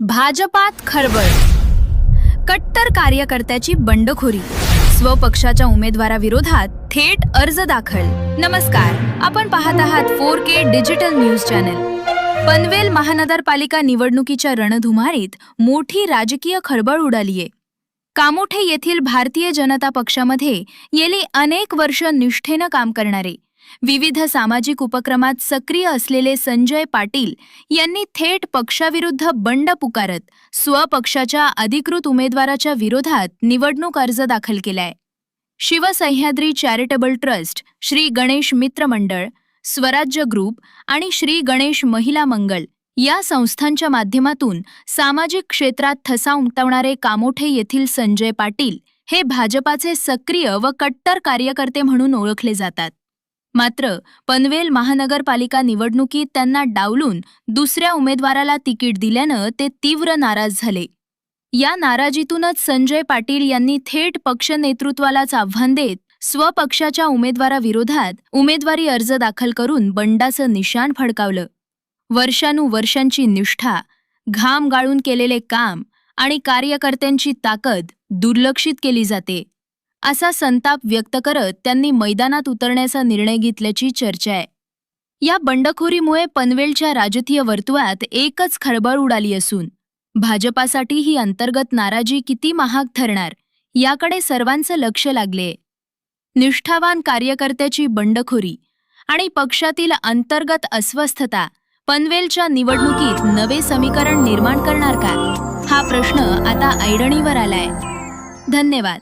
भाजपात खळबळ कट्टर कार्यकर्त्याची बंडखोरी. स्वपक्षाच्या उमेदवाराविरोधात थेट अर्ज दाखल. नमस्कार आपण पाहत आहात four K digital news channel. Panvel महानगरपालिका निवडणुकीच्या रणधुमारीत मोठी राजकीय खळबळ उडालीये. कामोठे येथील भारतीय जनता पक्षामध्ये गेली अनेक वर्ष निष्ठेनं काम करणारे विविध सामाजिक उपक्रमात सक्रिय असलेले संजय पाटील यांनी थेट पक्षाविरुद्ध बंड पुकारत स्वपक्षाच्या अधिकृत उमेदवाराच्या विरोधात निवडणूक अर्ज दाखल केलाय. शिवसह्याद्री चॅरिटेबल ट्रस्ट श्री गणेश मित्र मंडळ स्वराज्य ग्रुप आणि श्री गणेश महिला मंगल या संस्थांच्या माध्यमातून सामाजिक क्षेत्रात ठसा उमटवणारे कामोठे येथील संजय पाटील हे भाजपाचे सक्रिय व कट्टर कार्यकर्ते म्हणून ओळखले जातात. मात्र पनवेल महानगरपालिका निवडणुकीत त्यांना डावलून दुसऱ्या उमेदवाराला तिकीट दिल्यानं ते तीव्र नाराज झाले. या नाराजीतूनच संजय पाटील यांनी थेट पक्ष नेतृत्वालाच आव्हान देत स्वपक्षाच्या उमेदवाराविरोधात उमेदवारी अर्ज दाखल करून बंडाचं निशाण फडकावलं. वर्षानुवर्षांची निष्ठा घाम गाळून केलेले काम आणि कार्यकर्त्यांची ताकद दुर्लक्षित केली जाते. असा संताप व्यक्त करत त्यांनी मैदानात उतरण्याचा निर्णय घेतल्याची चर्चा आहे. या बंडखोरीमुळे पनवेलच्या राजकीय वर्तुळात एकच खळबळ उडाली असून भाजपासाठी ही अंतर्गत नाराजी किती महाग ठरणार याकडे सर्वांचं लक्ष लागले निष्ठावान कार्यकर्त्याची बंडखोरी आणि पक्षातील अंतर्गत अस्वस्थता पनवेलच्या निवडणुकीत नवे समीकरण निर्माण करणार का? हा प्रश्न आता ऐरणीवर आलाय. धन्यवाद.